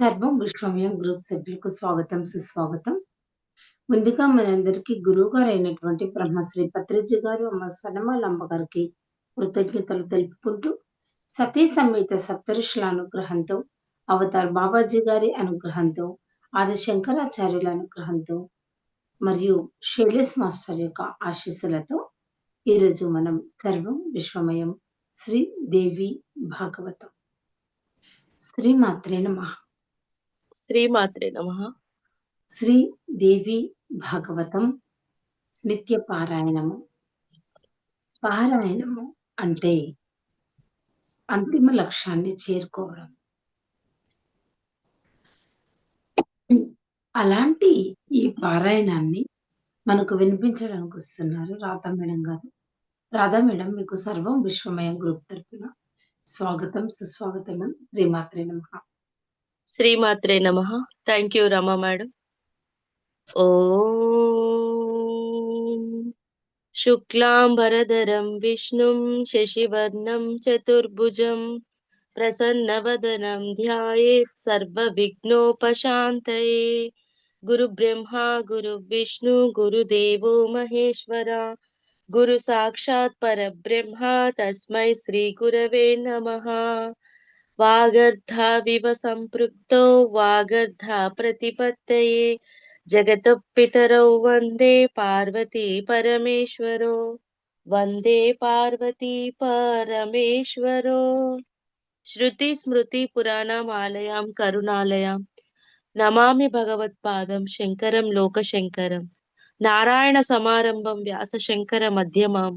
సర్వం విశ్వమయం గ్రూప్ సభ్యులకు స్వాగతం సుస్వాగతం. ముందుగా మనందరికీ గురువు గారు అయినటువంటి బ్రహ్మశ్రీ పత్రిజీ గారు అమ్మ స్వర్ణమాలమ్మ గారికి కృతజ్ఞతలు తెలుపుకుంటూ సతీ సమేత సప్తరుషుల అనుగ్రహంతో అవతార్ బాబాజీ గారి అనుగ్రహంతో ఆది శంకరాచార్యుల అనుగ్రహంతో మరియు శైలేష్ మాస్టర్ యొక్క ఆశీస్సులతో ఈరోజు మనం సర్వం విశ్వమయం శ్రీ దేవి భాగవతం. శ్రీమాత్రే నమః. శ్రీమాత్రే నమ. శ్రీ దేవి భాగవతం నిత్య పారాయణము. పారాయణము అంటే అంతిమ లక్ష్యాన్ని చేరుకోవడం. అలాంటి ఈ పారాయణాన్ని మనకు వినిపించడానికి వస్తున్నారు రాధా మేడం గారు. రాధా మేడం మీకు సర్వం విశ్వమయం గ్రూప్ తరఫున స్వాగతం సుస్వాగతం శ్రీమాత్రే నమః. శ్రీమాత్రే నమ. Thank you Rama madam. ఓ శుక్లాంబరధరం విష్ణుం శశివర్ణం చతుర్భుజం ప్రసన్నవదనం ధ్యాయేత్ సర్వవిఘ్నోపశాంతయే. గురు బ్రహ్మ గురు విష్ణు గురుదేవో మహేశ్వర. గురు సాక్షాత్ పరబ్రహ్మ తస్మై శ్రీ గురవే నమ. వాగర్ధావివ సంపృక్తో వాగర్ధ ప్రతిపత్తయే. జగత పితరౌ వందే పార్వతీ పరమేశ్వరో. వందే పార్వతీ పరమేశ్వరో. శృతి స్మృతి పురాణమాలయాం కరుణాలయాం. నమామి భగవత్పాదం శంకరం లోక శంకరం నారాయణ సమారంభం వ్యాస శంకర మధ్యమాం.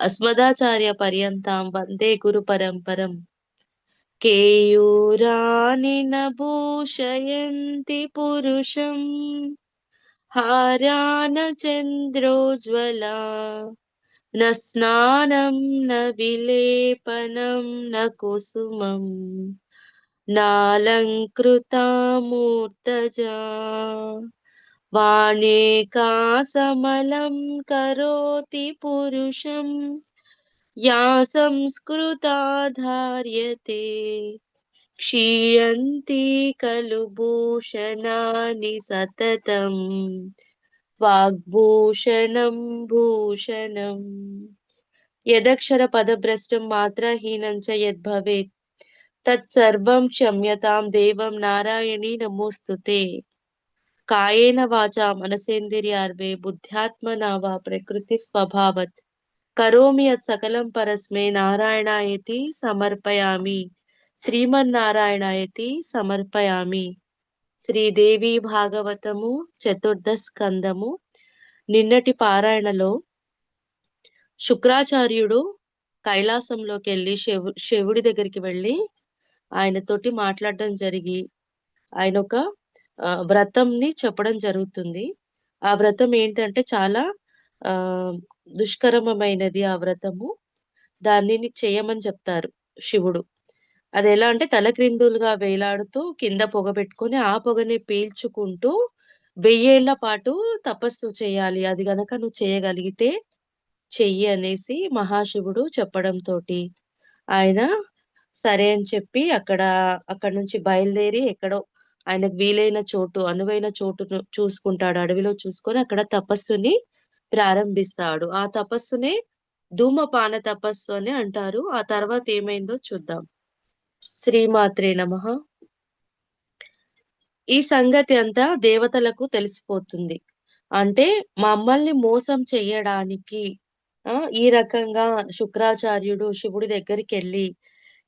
అస్మదాచార్య పర్యంతం వందే గురు పరంపరం. కేయూరాని నభూషయంతి పురుషం హారాన చంద్రోజ్వలా న స్నానం న విలేపనం న కుసుమం నాలంకృతామూర్తజా వాణేకాసమలం కరోతి పురుషం या संस्कृता धार्यते क्षीयन्ति खलु भूषणानि सततम्, वाग्भूषणं भूषणम्। यदक्षरपदभ्रष्टं मात्राहीनं च यद्भवेत्, तत्सर्वं क्षम्यतां देवं नारायणी नमोऽस्तु ते। कायेन वाचा मनसेन्द्रियार्वे, बुद्ध्यात्मना वा प्रकृतिस्वभावत्। కరోమి అత్ సకలం పరస్మే నారాయణాయతి సమర్పయామి. శ్రీమన్నారాయణాయతి సమర్పయామి. శ్రీదేవి భాగవతము చతుర్థ స్కందము నిన్నటి పారాయణలో శుక్రాచార్యుడు కైలాసంలోకి వెళ్ళి శివు శివుడి దగ్గరికి వెళ్ళి ఆయనతోటి మాట్లాడడం జరిగి ఆయన ఒక వ్రతంని చెప్పడం జరుగుతుంది. ఆ వ్రతం ఏంటంటే చాలా ఆ దుష్కరమైనది ఆ వ్రతము. దానిని చేయమని చెప్తారు శివుడు. అది ఎలా అంటే తలక్రిందులుగా వేలాడుతూ కింద పొగ పెట్టుకొని ఆ పొగని పీల్చుకుంటూ వెయ్యేళ్ళ పాటు తపస్సు చేయాలి. అది గనక నువ్వు చేయగలిగితే చెయ్యి అనేసి మహాశివుడు చెప్పడంతో ఆయన సరే అని చెప్పి అక్కడ అక్కడ నుంచి బయలుదేరి ఎక్కడో ఆయనకు వీలైన చోటు అనువైన చోటును చూసుకుంటాడు. అడవిలో చూసుకొని అక్కడ తపస్సుని ప్రారంభిస్తాడు. ఆ తపస్సునే ధూమపాన తపస్సు అని అంటారు. ఆ తర్వాత ఏమైందో చూద్దాం. శ్రీమాత్రే నమ. ఈ సంగతి అంతా దేవతలకు తెలిసిపోతుంది. అంటే మమ్మల్ని మోసం చేయడానికి ఆ ఈ రకంగా శుక్రాచార్యుడు శివుడి దగ్గరికి వెళ్ళి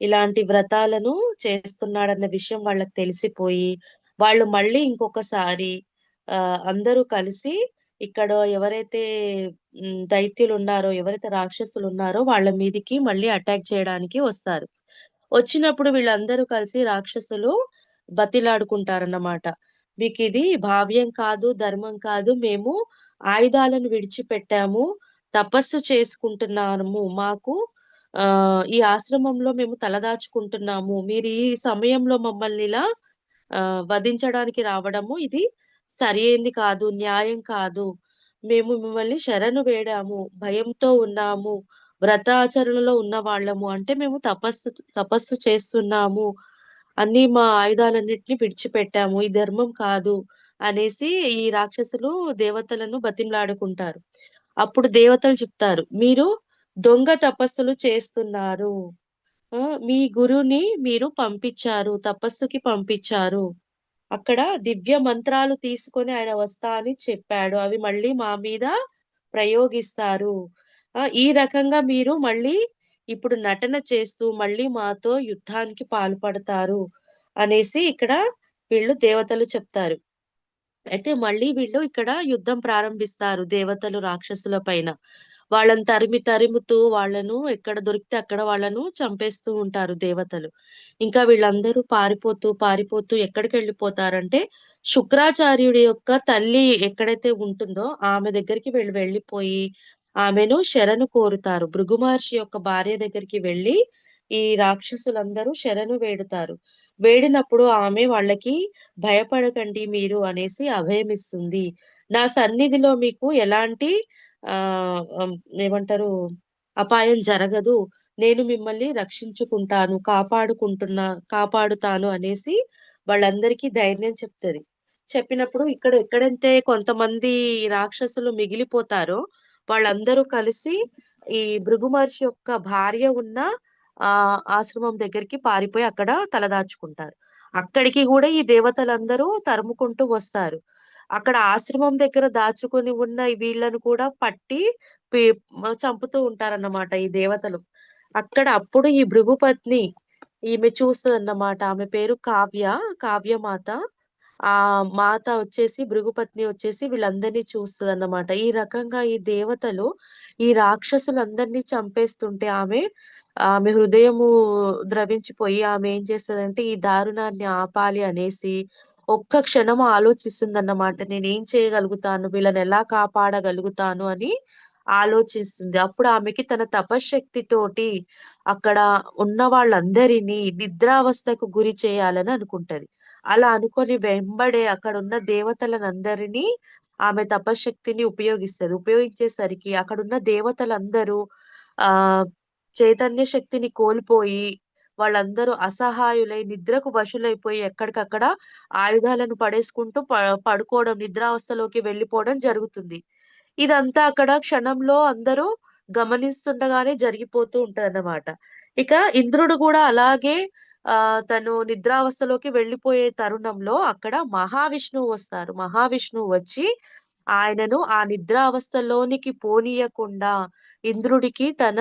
ఇలాంటి వ్రతాలను చేస్తున్నాడన్న విషయం వాళ్ళకి తెలిసిపోయి వాళ్ళు మళ్ళీ ఇంకొకసారి ఆ అందరూ కలిసి ఇక్కడ ఎవరైతే దైత్యులు ఉన్నారో ఎవరైతే రాక్షసులు ఉన్నారో వాళ్ళ మీదికి మళ్ళీ అటాక్ చేయడానికి వస్తారు. వచ్చినప్పుడు వీళ్ళందరూ కలిసి రాక్షసులు బతిలాడుకుంటారన్నమాట. మీకు ఇది భావ్యం కాదు ధర్మం కాదు మేము ఆయుధాలను విడిచిపెట్టాము తపస్సు చేసుకుంటున్నాము మాకు ఆ ఈ ఆశ్రమంలో మేము తలదాచుకుంటున్నాము మీరు ఈ సమయంలో మమ్మల్ని ఇలా ఆ వధించడానికి రావడము ఇది సరైంది కాదు న్యాయం కాదు మేము మిమ్మల్ని శరణు వేడాము భయంతో ఉన్నాము వ్రతాచరణలో ఉన్న వాళ్ళము అంటే మేము తపస్సు తపస్సు చేస్తున్నాము అన్ని మా ఆయుధాలన్నిటిని విడిచిపెట్టాము. ఈ ధర్మం కాదు అనేసి ఈ రాక్షసులు దేవతలను బతిమలాడుకుంటారు. అప్పుడు దేవతలు చెప్తారు, "మీరు దొంగ తపస్సులు చేస్తున్నారు. మీ గురువుని మీరు పంపించారు. తపస్సుకి పంపించారు. అక్కడ దివ్య మంత్రాలు తీసుకొని ఆయన వస్తా అని చెప్పాడు. అవి మళ్ళీ మా మీద ప్రయోగిస్తారు. ఈ రకంగా మీరు మళ్ళీ ఇప్పుడు నటన చేస్తూ మళ్ళీ మాతో యుద్ధానికి పాల్పడతారు" అనేసి ఇక్కడ వీళ్ళు దేవతలు చెప్తారు. అయితే మళ్ళీ వీళ్ళు ఇక్కడ యుద్ధం ప్రారంభిస్తారు దేవతలు రాక్షసుల పైన. వాళ్ళని తరిమి తరుముతూ వాళ్ళను ఎక్కడ దొరికితే అక్కడ వాళ్ళను చంపేస్తూ ఉంటారు దేవతలు. ఇంకా వీళ్ళందరూ పారిపోతూ, పారిపోతూ ఎక్కడికి వెళ్ళిపోతారంటే శుక్రాచార్యుడి యొక్క తల్లి ఎక్కడైతే ఉంటుందో ఆమె దగ్గరికి వీళ్ళు వెళ్ళిపోయి ఆమెను శరణు కోరుతారు. భృగు మహర్షి యొక్క భార్య దగ్గరికి వెళ్ళి ఈ రాక్షసులందరూ శరణు వేడుతారు. వేడినప్పుడు ఆమె వాళ్ళకి భయపడకండి మీరు అనేసి అభయమిస్తుంది. నా సన్నిధిలో మీకు ఎలాంటి ఆ ఏమంటారు అపాయం జరగదు. నేను మిమ్మల్ని రక్షించుకుంటాను, కాపాడుకుంటున్నా కాపాడుతాను అనేసి వాళ్ళందరికీ ధైర్యం చెప్తది. చెప్పినప్పుడు ఇక్కడ ఎక్కడైతే కొంతమంది రాక్షసులు మిగిలిపోతారో వాళ్ళందరూ కలిసి ఈ భృగు మహర్షి యొక్క భార్య ఉన్న ఆ ఆశ్రమం దగ్గరికి పారిపోయి అక్కడ తలదాచుకుంటారు. అక్కడికి కూడా ఈ దేవతలందరూ తరుముకుంటూ వస్తారు. అక్కడ ఆశ్రమం దగ్గర దాచుకొని ఉన్న వీళ్ళను కూడా పట్టి చంపుతూ ఉంటారన్నమాట ఈ దేవతలు. అక్కడ అప్పుడు ఈ భృగుపత్ని ఈమె చూస్తదన్నమాట. ఆమె పేరు కావ్య, కావ్యమాత. ఆ మాత వచ్చేసి భృగుపత్ని వచ్చేసి వీళ్ళందరిని అన్నమాట ఈ రకంగా ఈ దేవతలు ఈ రాక్షసులందరినీ చంపేస్తుంటే ఆమె, ఆమె హృదయము ద్రవించిపోయి ఆమె ఏం చేస్తుందంటే ఈ దారుణాన్ని ఆపాలి అనేసి ఒక్క క్షణం ఆలోచిస్తుందన్నమాట. ఏం చేయగలుగుతాను? వీళ్ళని ఎలా కాపాడగలుగుతాను అని ఆలోచిస్తుంది. అప్పుడు ఆమెకి తన తపశ్శక్తితోటి అక్కడ ఉన్న వాళ్ళందరినీ నిద్రావస్థకు గురి చేయాలని అనుకుంటది. అలా అనుకొని వెంబడే అక్కడున్న దేవతలనందరినీ ఆమె తపశ్శక్తిని ఉపయోగిస్తారు ఉపయోగించేసరికి అక్కడున్న దేవతలందరూ ఆ చైతన్య శక్తిని కోల్పోయి వాళ్ళందరూ అసహాయులై నిద్రకు వశులైపోయి ఎక్కడికక్కడ ఆయుధాలను పడేసుకుంటూ పడుకోవడం నిద్రావస్థలోకి వెళ్ళిపోవడం జరుగుతుంది. ఇదంతా అక్కడ క్షణంలో అందరూ గమనిస్తుండగానే జరిగిపోతూ ఉంటదన్నమాట. ఇక ఇంద్రుడు కూడా అలాగే ఆ తను నిద్రావస్థలోకి వెళ్ళిపోయే తరుణంలో అక్కడ మహావిష్ణువు వస్తారు. మహావిష్ణువు వచ్చి ఆయనను ఆ నిద్రావస్థలోనికి పోనీయకుండా ఇంద్రుడికి తన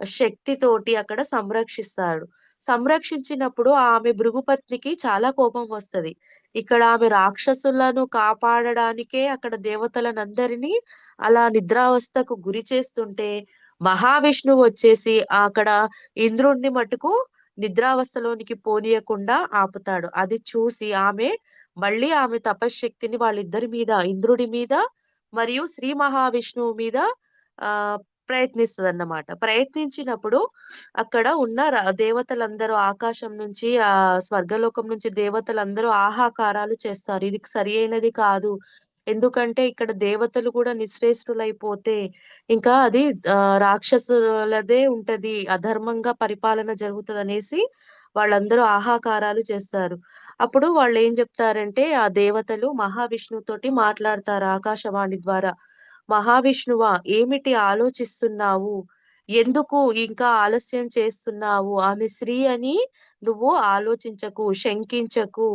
శక్తితోటి అక్కడ సంరక్షిస్తాడు. సంరక్షించినప్పుడు ఆమె భృగుపత్నికి చాలా కోపం వస్తది. ఇక్కడ ఆమె రాక్షసులను కాపాడడానికే అక్కడ దేవతలనందరినీ అలా నిద్రావస్థకు గురి చేస్తుంటే మహావిష్ణువు వచ్చేసి అక్కడ ఇంద్రుడిని మటుకు నిద్రావస్థలోనికి పోనీయకుండా ఆపుతాడు. అది చూసి ఆమె మళ్ళీ ఆమె తపశ్శక్తిని వాళ్ళిద్దరి మీద ఇంద్రుడి మీద మరియు శ్రీ మహావిష్ణువు మీద ఆ ప్రయత్నిస్తుంది అన్నమాట ప్రయత్నించినప్పుడు అక్కడ ఉన్న దేవతలందరూ ఆకాశం నుంచి ఆ స్వర్గలోకం నుంచి దేవతలందరూ ఆహాకారాలు చేస్తారు. ఇది సరియైనది కాదు. ఎందుకంటే ఇక్కడ దేవతలు కూడా నిశ్రేష్ఠులైపోతే ఇంకా అది రాక్షసులదే ఉంటది. అధర్మంగా పరిపాలన జరుగుతదనేసి వాళ్ళందరూ ఆహాకారాలు చేస్తారు. అప్పుడు వాళ్ళు ఏం చెప్తారంటే ఆ దేవతలు మహావిష్ణుతోటి మాట్లాడతారు ఆకాశవాణి ద్వారా. మహావిష్ణువా! ఏమిటి ఆలోచిస్తున్నావు? ఎందుకు ఇంకా ఆలస్యం చేస్తున్నావు? ఆమె స్త్రీ అని నువ్వు ఆలోచించకు, శంకించకు.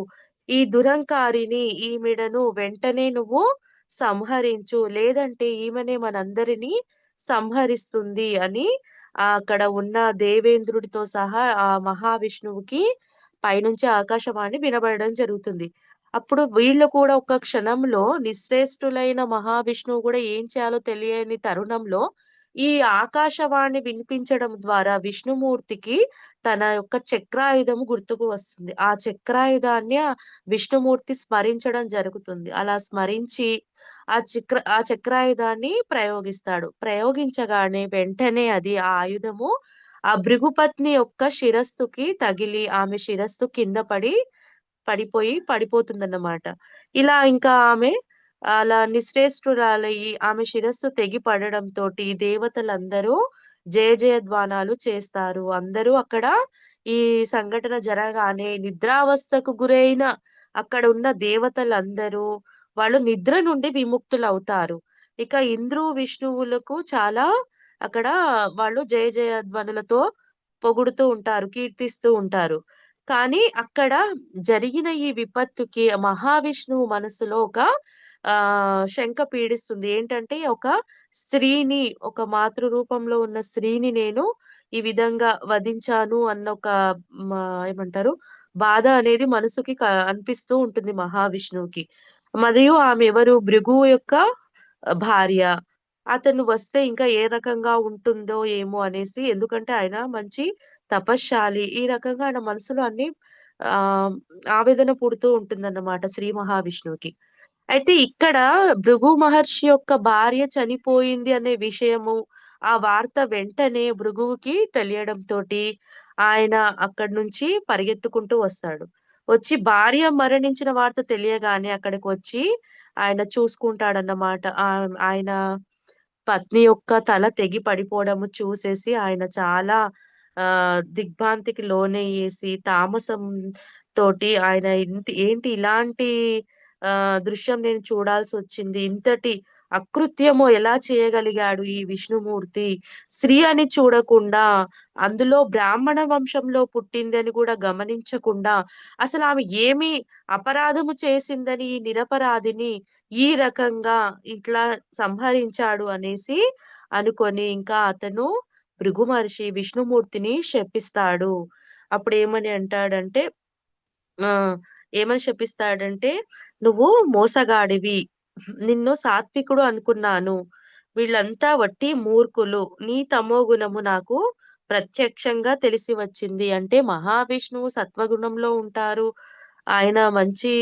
ఈ దురంకారిని ఈమెడను వెంటనే నువ్వు సంహరించు. లేదంటే ఈమెనే మనందరినీ సంహరిస్తుంది అని అక్కడ ఉన్న దేవేంద్రుడితో సహా ఆ మహావిష్ణువుకి పైనుంచి ఆకాశవాణి వినబడడం జరుగుతుంది. అప్పుడు వీళ్ళు కూడా ఒక క్షణంలో నిశ్రేష్ఠులైన మహావిష్ణువు కూడా ఏం చేయాలో తెలియని తరుణంలో ఈ ఆకాశవాణి వినిపించడం ద్వారా విష్ణుమూర్తికి తన యొక్క చక్రాయుధం గుర్తుకు వస్తుంది. ఆ చక్రాయుధాన్ని విష్ణుమూర్తి స్మరించడం జరుగుతుంది. అలా స్మరించి ఆ చక్ర ఆ చక్రాయుధాన్ని ప్రయోగిస్తాడు. ప్రయోగించగానే వెంటనే అది ఆ ఆయుధము ఆ భృగుపత్ని యొక్క శిరస్సుకి తగిలి ఆమె శిరస్సు కింద పడి పడిపోయి పడిపోతుందన్నమాట. ఇలా ఇంకా ఆమె అలా నిశ్రేష్ఠురాలయ్యి ఆమె శిరస్సు తెగి పడడంతో దేవతలందరూ జయ జయధ్వానాలు చేస్తారు. అందరూ అక్కడ ఈ సంఘటన జరగానే నిద్రావస్థకు గురైన అక్కడ ఉన్న దేవతలందరూ వాళ్ళు నిద్ర నుండి విముక్తులు అవుతారు ఇక ఇంద్రు, విష్ణువులకు చాలా అక్కడ వాళ్ళు జయ జయధ్వనులతో పొగుడుతూ ఉంటారు. కీర్తిస్తూ ఉంటారు. కానీ అక్కడ జరిగిన ఈ విపత్తుకి మహావిష్ణువు మనసులో ఒక ఆ శంక పీడిస్తుంది. ఏంటంటే ఒక స్త్రీని ఒక మాతృ రూపంలో ఉన్న స్త్రీని నేను ఈ విధంగా వధించాను అన్న ఒక ఏమంటారు బాధ అనేది మనసుకి అనిపిస్తూ ఉంటుంది మహావిష్ణువుకి. మరియు ఆమె ఎవరు? భృగు యొక్క భార్య. అతను వస్తే ఇంకా ఏ రకంగా ఉంటుందో ఏమో అనేసి ఎందుకంటే ఆయన మంచి తపశ్శాలి. ఈ రకంగా ఆయన మనసులో అన్ని ఆ ఆవేదన పుడుతూ ఉంటుందన్నమాట శ్రీ మహావిష్ణువుకి. అయితే ఇక్కడ భృగు మహర్షి యొక్క భార్య చనిపోయింది అనే విషయము, ఆ వార్త వెంటనే భృగువుకి తెలియడంతోటి ఆయన అక్కడి నుంచి పరిగెత్తుకుంటూ వస్తాడు. వచ్చి భార్య మరణించిన వార్త తెలియగానే అక్కడికి వచ్చి ఆయన చూసుకుంటాడన్నమాట. ఆయన పత్ని యొక్క తల తెగి పడిపోవడము చూసేసి ఆయన చాలా ఆ దిగ్భ్రాంతికి లోనయ్యేసి తామసం తోటి ఆయన ఇంటి ఏంటి ఇలాంటి ఆ దృశ్యం నేను చూడాల్సి వచ్చింది ఇంతటి అకృత్యము ఎలా చేయగలిగాడు ఈ విష్ణుమూర్తి? స్త్రీ అని చూడకుండా, అందులో బ్రాహ్మణ వంశంలో పుట్టిందని కూడా గమనించకుండా, అసలు ఆమె ఏమి అపరాధము చేసిందని ఈ నిరపరాధిని ఈ రకంగా ఇట్లా సంహరించాడు అనేసి అనుకొని ఇంకా అతను భృగు మహర్షి విష్ణుమూర్తిని శపిస్తాడు. అప్పుడు ఏమని అంటాడంటే ఆ ఏమని శపిస్తాడంటే, "నువ్వు మోసగాడివి. నిన్ను సాత్వికుడు అనుకున్నాను. వీళ్ళంతా వట్టి మూర్ఖులు. నీ తమో గుణము నాకు ప్రత్యక్షంగా తెలిసి వచ్చింది." అంటే మహావిష్ణువు సత్వగుణంలో ఉంటారు. ఆయన మంచి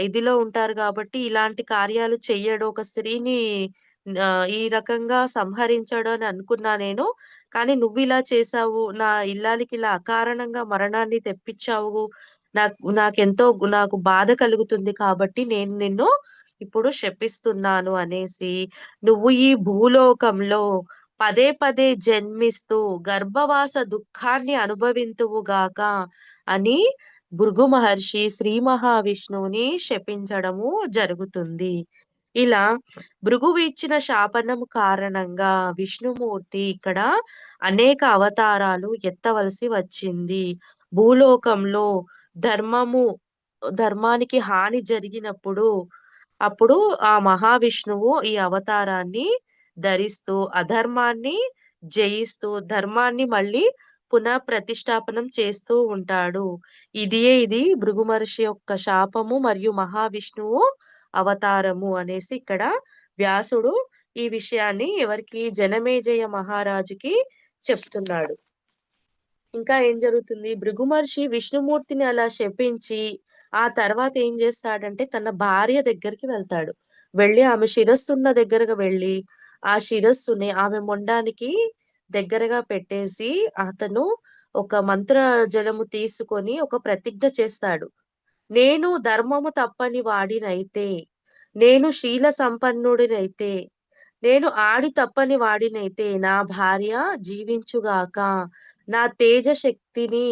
ఇదిలో ఉంటారు కాబట్టి ఇలాంటి కార్యాలు చెయ్యడు. ఒక స్త్రీని ఈ రకంగా సంహరించడు అని అనుకున్నా నేను. కానీ నువ్వు ఇలా చేసావు నా ఇల్లాలకి ఇలా అకారణంగా మరణాన్ని తెప్పిచ్చావు. నాకు నాకెంతో నాకు బాధ కలుగుతుంది కాబట్టి నేను నిన్ను ఇప్పుడు శపిస్తున్నాను అనేసి, "నువ్వు ఈ భూలోకంలో పదే పదే జన్మిస్తూ గర్భవాస దుఃఖాన్ని అనుభవింతువు గాక" అని భృగు మహర్షి శ్రీ మహావిష్ణువుని శపించడము జరుగుతుంది. ఇలా భృగువు ఇచ్చిన శాపనం కారణంగా విష్ణుమూర్తి ఇక్కడ అనేక అవతారాలు ఎత్తవలసి వచ్చింది. భూలోకంలో ధర్మము ధర్మానికి హాని జరిగినప్పుడు, అప్పుడు ఆ మహావిష్ణువు ఈ అవతారాన్ని ధరిస్తూ అధర్మాన్ని జయిస్తూ, ధర్మాన్ని మళ్ళీ పునః ప్రతిష్టాపనం చేస్తూ ఉంటాడు. ఇదియే ఇది భృగు మహర్షి యొక్క శాపము మరియు మహావిష్ణువు అవతారము అనేసి ఇక్కడ వ్యాసుడు ఈ విషయాన్ని ఎవరికి జనమేజయ మహారాజుకి చెప్తున్నాడు. ఇంకా ఏం జరుగుతుంది? భృగు మహర్షి విష్ణుమూర్తిని అలా శపించి, ఆ తర్వాత ఏం చేస్తాడంటే తన భార్య దగ్గరికి వెళ్తాడు. వెళ్ళి ఆమె శిరస్సున్న దగ్గరగా వెళ్ళి ఆ శిరస్సుని ఆమె మొండానికి దగ్గరగా పెట్టేసి, అతను ఒక మంత్ర జలము తీసుకొని ఒక ప్రతిజ్ఞ చేస్తాడు. "నేను ధర్మము తప్పని వాడినైతే, నేను శీల సంపన్నుడినైతే, నేను ఆడి తప్పని వాడినైతే నా భార్య జీవించుగాక. నా తేజ శక్తిని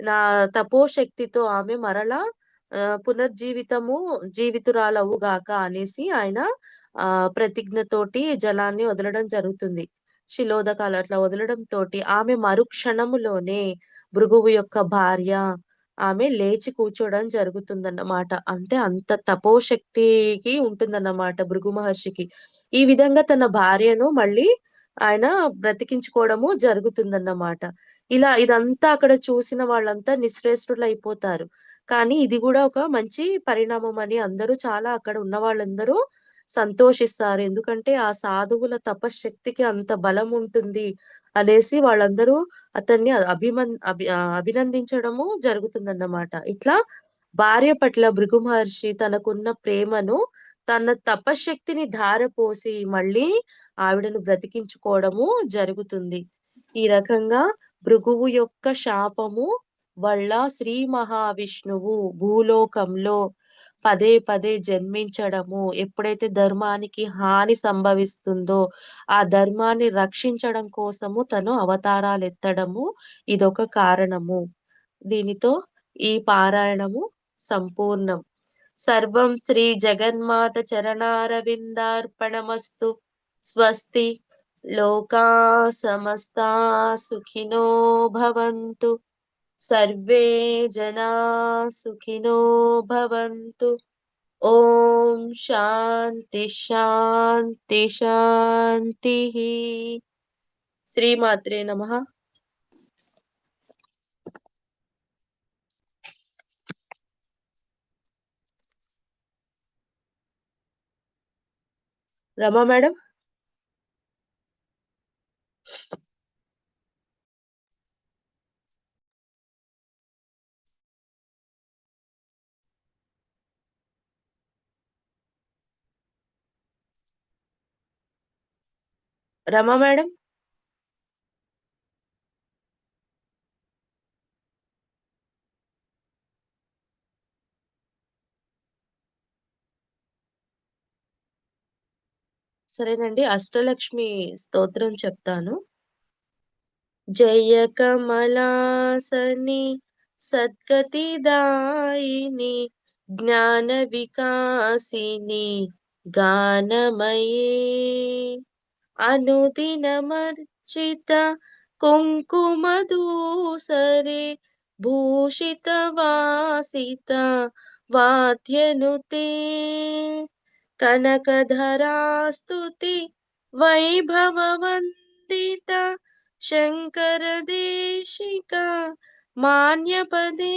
నా తపోశక్తితో ఆమె మరలా పునర్జీవితము జీవితురాలవుగాక" అనేసి ఆయన ఆ ప్రతిజ్ఞతోటి జలాన్ని వదలడం జరుగుతుంది. శిలోదకాలు అట్లా వదలడం తోటి ఆమె మరుక్షణములోనే భృగువు యొక్క భార్య ఆమె లేచి కూర్చోవడం జరుగుతుందన్నమాట. అంటే అంత తపోశక్తికి ఉంటుందన్నమాట భృగు మహర్షికి. ఈ విధంగా తన భార్యను మళ్ళీ ఆయన బ్రతికించుకోవడము జరుగుతుందన్నమాట. ఇలా ఇదంతా అక్కడ చూసిన వాళ్ళంతా నిశ్చేష్టులైపోతారు. కానీ ఇది కూడా ఒక మంచి పరిణామం అని అందరూ చాలా అక్కడ ఉన్న వాళ్ళందరూ సంతోషిస్తారు. ఎందుకంటే ఆ సాధువుల తపశ్శక్తికి అంత బలం ఉంటుంది అనేసి వాళ్ళందరూ అతన్ని అభిమన్ అభి అభినందించడము జరుగుతుందన్నమాట. ఇట్లా భార్య పట్ల భృగు మహర్షి తనకున్న ప్రేమను తన తపశ్శక్తిని ధారపోసి మళ్ళీ ఆవిడను బ్రతికించుకోవడము జరుగుతుంది. ఈ రకంగా భృగువు యొక్క శాపము వల్ల శ్రీ మహావిష్ణువు భూలోకంలో పదే పదే జన్మించడము ఎప్పుడైతే ధర్మానికి హాని సంభవిస్తుందో ఆ ధర్మాన్ని రక్షించడం కోసము తను అవతారాలు ఎత్తడము ఇదొక కారణము. దీనితో ఈ పారాయణము సంపూర్ణం. సర్వం శ్రీ జగన్మాత చరణారవిందార్పణమస్తు. స్వస్తి. లోకా సమస్తా సుఖినో భవంతు. సర్వే జనా సుఖినో భవంతు ఓం శాంతి శాంతి శాంతి శ్రీమాత్రే నమః రమా మేడం రమా మేడం? సరేనండి అష్టలక్ష్మి స్తోత్రం చెప్తాను. జయ కమలాసని సద్గతిదాయిని జ్ఞాన వికాసిని గానమయే अनुदिनमर्चित कुङ्कुमधूसरे भूषितवासित वाद्यनुते। कनकधरास्तुति वैभववन्दित शङ्करदेशिका मान्यपदे।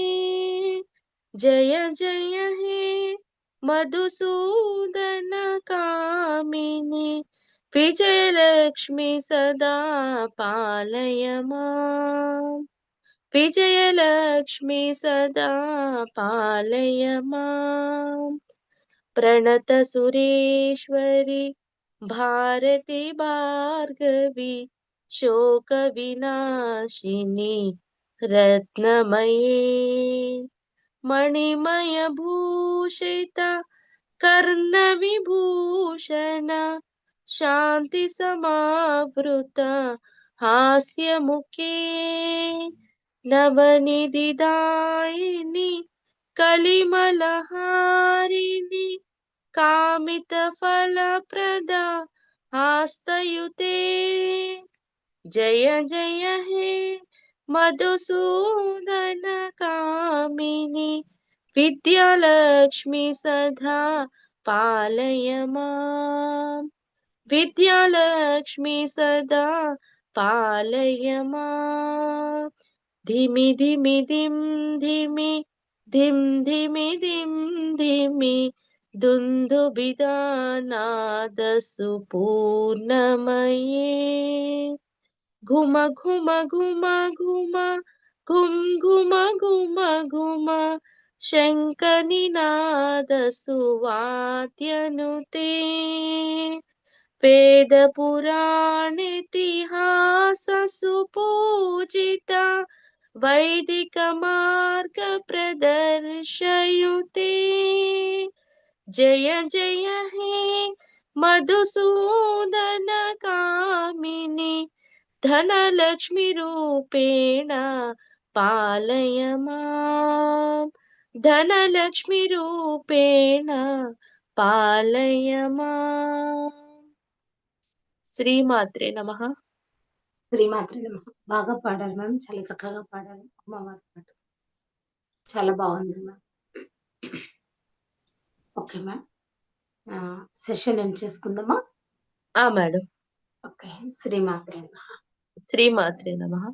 जय जय हे मधुसूदन मधुसूदनकामिनि। విజయలక్ష్మి సదా పాలయమా? విజయలక్ష్మి సదా పాలయమా? ప్రణత సురేశ్వరి భారతి భార్గవి శోక వినాశిని రత్నమయే. మణిమయ భూషిత కర్ణ విభూషణ शांति समृत हास्य मुखे शान्तिसमावृत कलिमलहारिणी कामित फल प्रद हास्तयुते। जय जय हे मधुसूदनकामिनि विद्यालक्ष्मी सदा पालय माम्। విద్యాలక్ష్మి సదా పాలయమా. ధిమి ధిమి దిం ధిమి ధిం ధిమి దిం ధిమి దుందుబిదానాదసు పూర్ణమయే. ఘుమ ఘుమ ఘుమ ఘుమ ఘుం ఘుమ ఘుమ ఘుమ శంఖనినాదసు వాద్యను తే वेद पुराणेतिहास सुपूजिता, वैदिक मार्ग प्रदर्शयुते। जय जय हे मधुसूदन कामिनि धनलक्ष्मीरूपेण पालय माम्। धनलक्ष्मीरूपेण पालय माम्। శ్రీమాత్రే నమః. శ్రీమాత్రి నమః. బాగా పాడారు మ్యామ్. చాలా చక్కగా పాడారు అమ్మవారి పాట. చాలా బాగుంది ma'am. Okay ma'am. Session end చేసుకుందామా? ఆ మేడం. ఓకే. శ్రీమాత్రి నమః. శ్రీమాత్రే నమః.